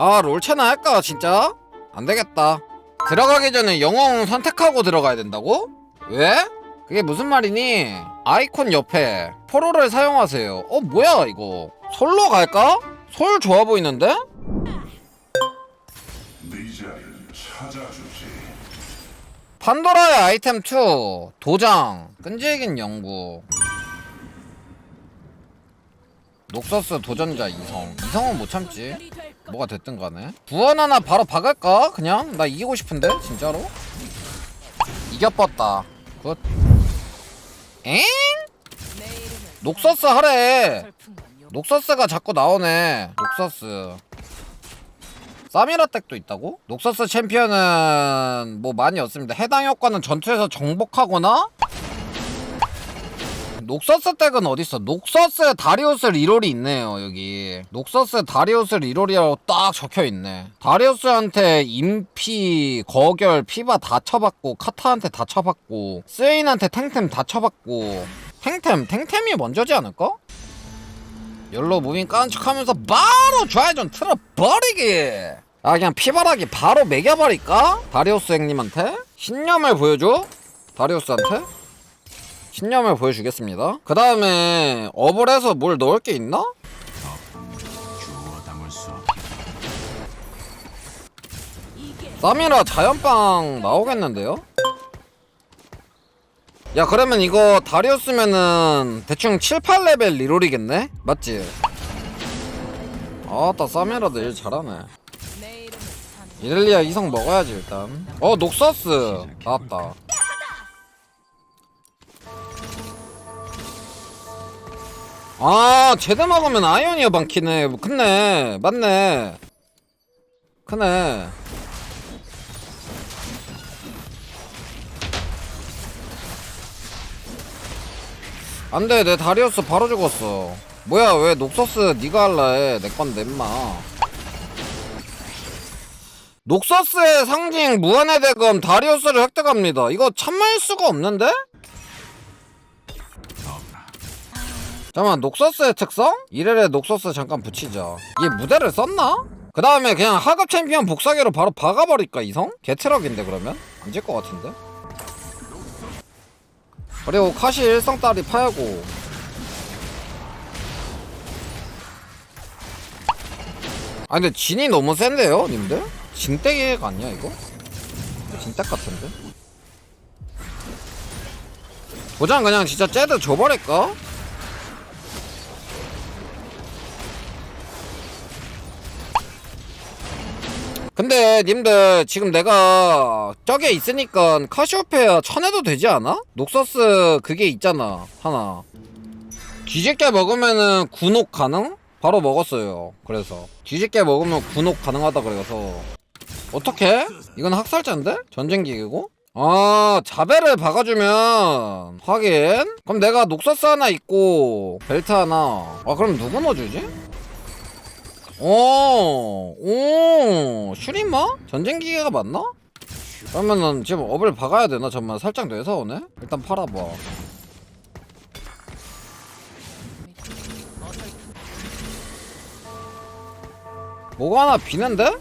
아 롤체나 할까 진짜? 안되겠다 들어가기 전에 영웅 선택하고 들어가야 된다고? 왜? 그게 무슨 말이니? 아이콘 옆에 포로를 사용하세요 어 뭐야 이거 솔로 갈까? 솔 좋아 보이는데? 네. 판도라의 아이템 2 도장 끈질긴 연구 녹서스 도전자 이성 이성은 못 참지 뭐가 됐든 간에 구원 하나 바로 박을까? 그냥? 나 이기고 싶은데 진짜로? 이겨뻤다 굿 엥? 녹서스 하래 녹서스가 자꾸 나오네 녹서스 사미라 덱도 있다고? 녹서스 챔피언은 뭐 많이 없습니다 해당 효과는 전투에서 정복하거나 녹서스 덱은 어딨어? 녹서스 다리우스 리롤이 있네요 여기. 녹서스 다리우스 리롤이라고 딱 적혀있네. 다리우스한테 인피, 거결, 피바 다 쳐봤고 카타한테 다 쳐봤고 스웨인한테 탱템 다 쳐봤고. 탱템, 탱템이 먼저지 않을까? 열로 무빙 깐축하면서 바로 좌회전 틀어버리기! 아 그냥 피바라기 바로 매겨버릴까? 다리우스 형님한테? 신념을 보여줘? 다리우스한테 신념을 보여주겠습니다 그 다음에 업을 해서 뭘 넣을 게 있나? 쌈이라 자연빵 나오겠는데요? 야 그러면 이거 다리우스면은 대충 7, 8레벨 리롤이겠네? 맞지? 아따 쌈이라도 일 잘하네 이렐리아 이성 먹어야지 일단 어 녹서스 나왔다 아 제대 먹으면 아이오니아 방키네. 뭐 크네. 맞네. 크네. 안돼. 내 다리우스 바로 죽었어. 뭐야 왜 녹서스 니가 할라 해 내 건데 임마. 녹서스의 상징 무한의 대검 다리우스를 획득합니다. 이거 참을 수가 없는데? 잠깐만 녹서스의 특성? 이래래 녹서스 잠깐 붙이자 얘 무대를 썼나? 그 다음에 그냥 하급 챔피언 복사기로 바로 박아버릴까 이성? 개트럭인데 그러면? 안 질 것 같은데? 그리고 카시 일성 딸이 파야고 아 근데 진이 너무 센데요 님들? 진떼기가 아니야 이거? 진떼 같은데? 도장 그냥 진짜 쟤드 줘버릴까? 근데 님들 지금 내가 저게 있으니까 카시오페아 쳐내도 되지 않아? 녹서스 그게 있잖아 하나 뒤집게 먹으면은 군옥 가능? 바로 먹었어요 그래서 뒤집게 먹으면 군옥 가능하다 그래서 어떻게? 이건 학살자인데? 전쟁기계고? 아 자배를 박아주면 하긴 그럼 내가 녹서스 하나 있고 벨트 하나 아 그럼 누구 넣어주지? 오, 오, 슈리마? 전쟁기계가 맞나? 그러면은 지금 업을 박아야 되나? 잠만 살짝 내서 오네? 일단 팔아봐. 뭐가 하나 비는데?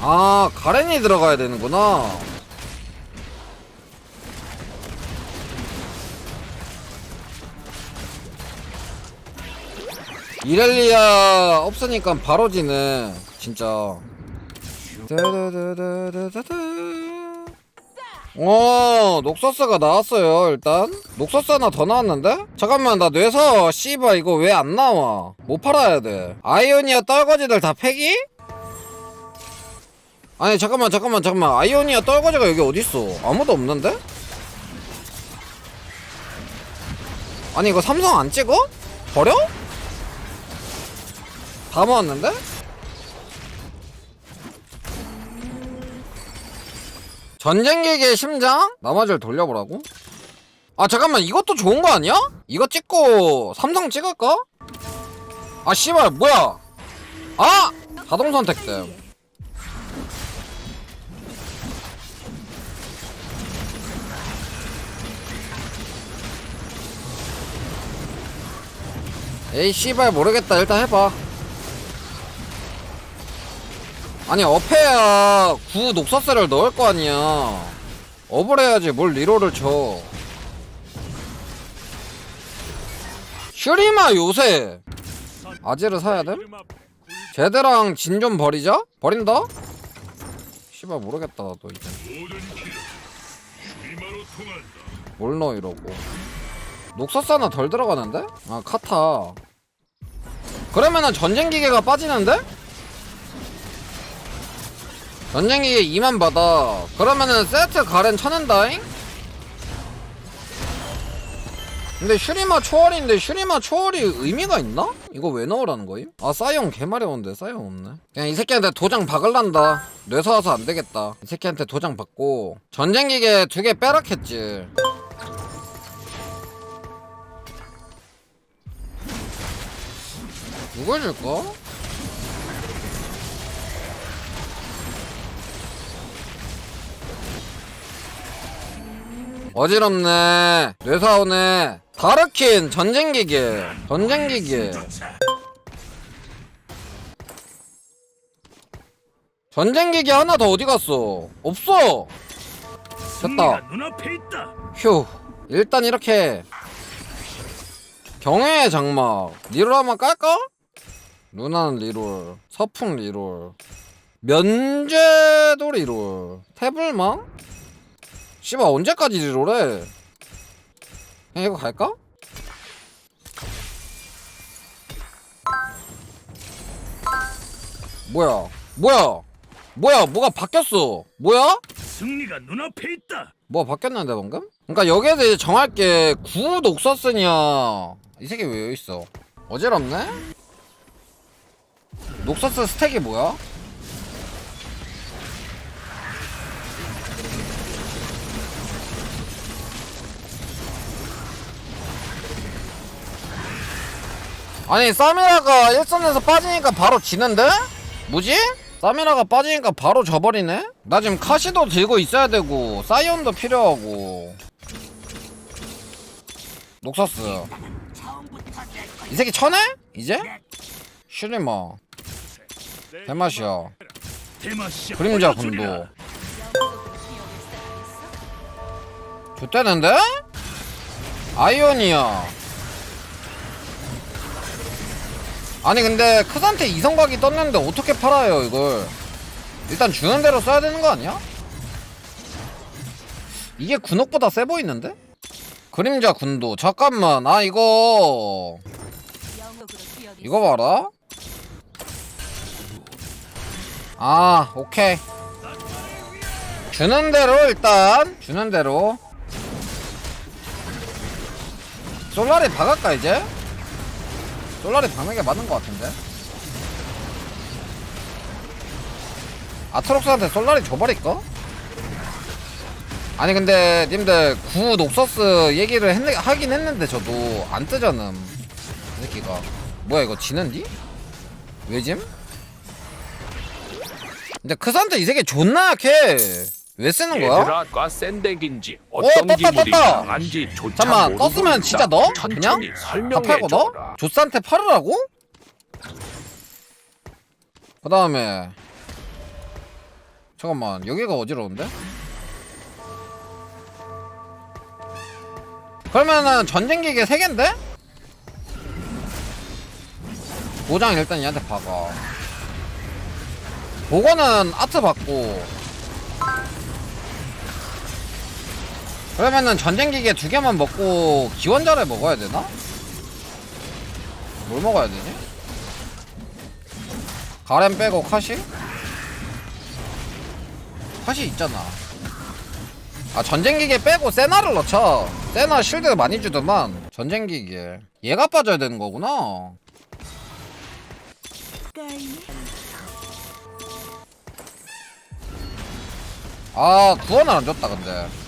아, 가렌이 들어가야 되는구나. 이렐리아 없으니까 바로 지네 진짜 따다다다다다다. 어 녹서스가 나왔어요 일단 녹서스 하나 더 나왔는데? 잠깐만 나 뇌서 씨발 이거 왜 안 나와 못 팔아야 돼 아이오니아 떨거지들 다 폐기? 아니 잠깐만 잠깐만 잠깐만 아이오니아 떨거지가 여기 어딨어 아무도 없는데? 아니 이거 삼성 안 찍어? 버려? 다 모았는데? 전쟁기계 심장? 나머지를 돌려보라고? 아 잠깐만 이것도 좋은 거 아니야? 이거 찍고 삼성 찍을까? 아 씨발 뭐야 아! 자동 선택됨 에이 씨발 모르겠다 일단 해봐 아니 업해야 구 녹서스를 넣을 거 아니야 업을 해야지 뭘 리로를 쳐 슈리마 요새 아지를 사야 돼? 제드랑 진 좀 버리자? 버린다? 씨발 모르겠다 나도 이제 뭘 넣어 이러고 녹서스 하나 덜 들어가는데? 아 카타 그러면은 전쟁기계가 빠지는데? 전쟁기계 2만 받아 그러면은 세트 가렌 쳐낸다잉? 근데 슈리마 초월인데 슈리마 초월이 의미가 있나? 이거 왜 넣으라는 거임? 아 사이온 개마려운데 사이온 없네 그냥 이 새끼한테 도장 박을란다 뇌서 와서 안 되겠다 이 새끼한테 도장 받고 전쟁기계 두 개 빼락했지 누굴 줄까? 어지럽네. 뇌사오네. 다르킨 전쟁기계 전쟁기계. 전쟁기계 하나 더 어디 갔어? 없어. 됐다. 휴 일단 이렇게. 경애의 장막. 리롤 한번 깔까? 루나는 리롤 서풍 리롤. 면제도 리롤. 태블망? 씨발 언제까지 리롤해 그냥 이거 갈까? 뭐야 뭐야 뭐야 뭐가 바뀌었어 뭐야? 승리가 눈앞에 있다. 뭐 바뀌었는데 방금? 그러니까 여기에 대해 정할 게 구 녹서스냐 이 새끼 왜 여기 있어 어지럽네? 녹서스 스택이 뭐야? 아니 사미라가 1선에서 빠지니까 바로 지는데? 뭐지? 사미라가 빠지니까 바로 져버리네? 나 지금 카시도 들고 있어야 되고 사이온도 필요하고 녹서스 이 새끼 쳐내? 이제? 대맛이야 대마시아. 그림자 군도 좋다는데? 아이오니아 아니 근데 크산테 이성각이 떴는데 어떻게 팔아요 이걸? 일단 주는 대로 써야 되는 거 아니야? 이게 군옥보다 세 보이는데? 그림자 군도. 잠깐만 아 이거 이거 봐라. 아 오케이. 주는 대로 일단. 주는 대로. 솔라리 박을까 이제? 솔라리 박는 게 맞는 것 같은데 아트록스한테 솔라리 줘버릴까? 아니 근데 님들 구 녹서스 얘기를 했네, 하긴 했는데 저도 안 뜨잖음 이 새끼가 뭐야 이거 지는디? 왜짐? 근데 크산테 이 새끼 존나 약해 왜 쓰는 거야? 얘들아 과 센덱인지 어, 어떤 떴다, 기물이 떴다. 강한지 조차 잠깐만 모르고 떴으면 있다. 진짜 넣어? 천천히 그냥? 다 설명해 팔고? 줘라. 조스한테 팔으라고? 그 다음에 잠깐만 여기가 어지러운데? 그러면은 전쟁기계 3개인데? 도장 일단 얘한테 박아 보고는 아트 받고 그러면은 전쟁기계 두 개만 먹고 기원자를 먹어야 되나? 뭘 먹어야 되지? 가렌 빼고 카시? 카시 있잖아 아 전쟁기계 빼고 세나를 넣자 세나 실드 많이 주더만 전쟁기계 얘가 빠져야 되는 거구나 아 구원을 안 줬다 근데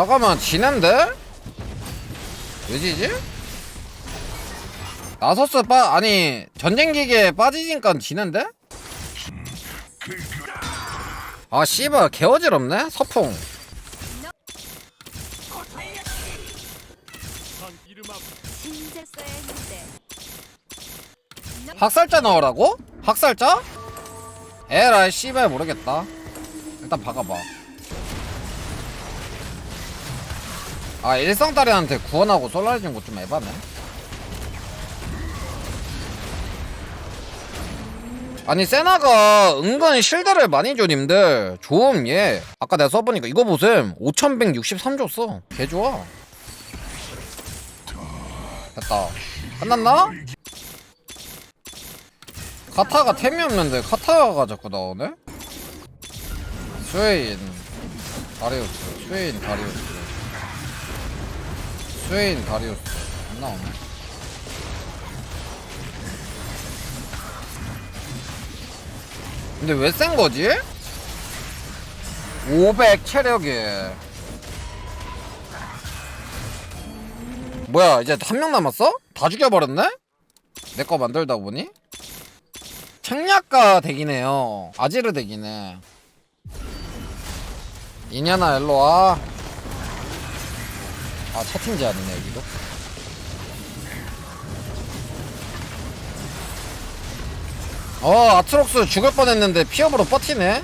잠깐만 지는데? 왜 지지? 나서스 빠 아니 전쟁기계 빠지니까 지는데? 아 씨발 개어지럽네 서풍. 학살자 넣으라고? 학살자? 에라이 씨발 모르겠다 일단 박아봐 아 일성다리한테 구원하고 솔라리진 거좀 에바네 아니 세나가 은근 실드를 많이 줘 님들. 좋음 얘. 아까 내가 써보니까 이거 보셈. 5163 줬어. 개 좋아. 됐다. 끝났나? 카타가 템이 없는데 카타가 자꾸 나오네? 스웨인 다리우스 스웨인 다리우스 스웨인 다리우스 안 나오네 근데 왜 센 거지? 500 체력이 뭐야 이제 한 명 남았어? 다 죽여버렸네? 내 거 만들다 보니? 책략가 덱이네요 아지르 덱이네 이년아 일로와 아 채팅 제한이네 여기도 어 아트록스 죽을 뻔했는데 피업으로 버티네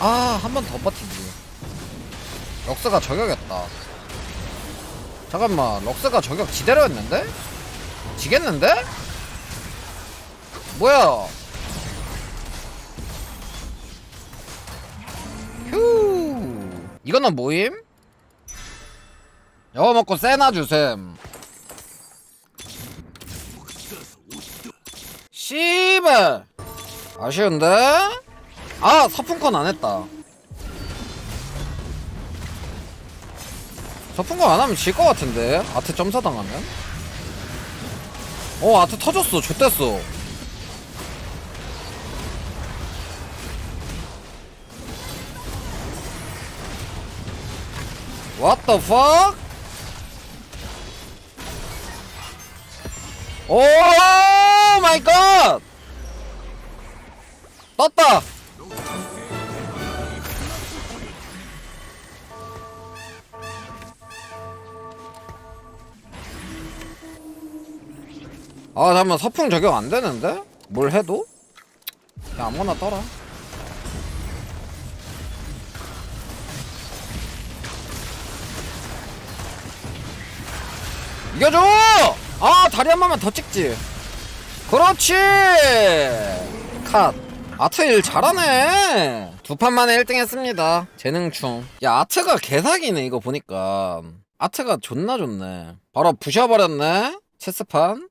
아 한 번 더 버티지 럭스가 저격했다 잠깐만 럭스가 저격 지대로 했는데? 지겠는데? 뭐야 휴 이거는 뭐임? 여거 먹고 세나 주셈. 씨발. 아쉬운데? 아 서풍컨 안했다. 서풍컨 안하면 질 것 같은데? 아트 점사 당하면? 어 아트 터졌어. 좆됐어. What the fuck? 오 마이 갓! 떴다! 아 잠깐만 서풍 적용 안 되는데? 뭘 해도? 그냥 아무거나 떠라 이겨줘! 아 다리 한 번만 더 찍지. 그렇지! 컷. 아트 일 잘하네. 두 판 만에 1등 했습니다. 재능충. 야 아트가 개사기네 이거 보니까. 아트가 존나 좋네. 바로 부셔버렸네. 체스판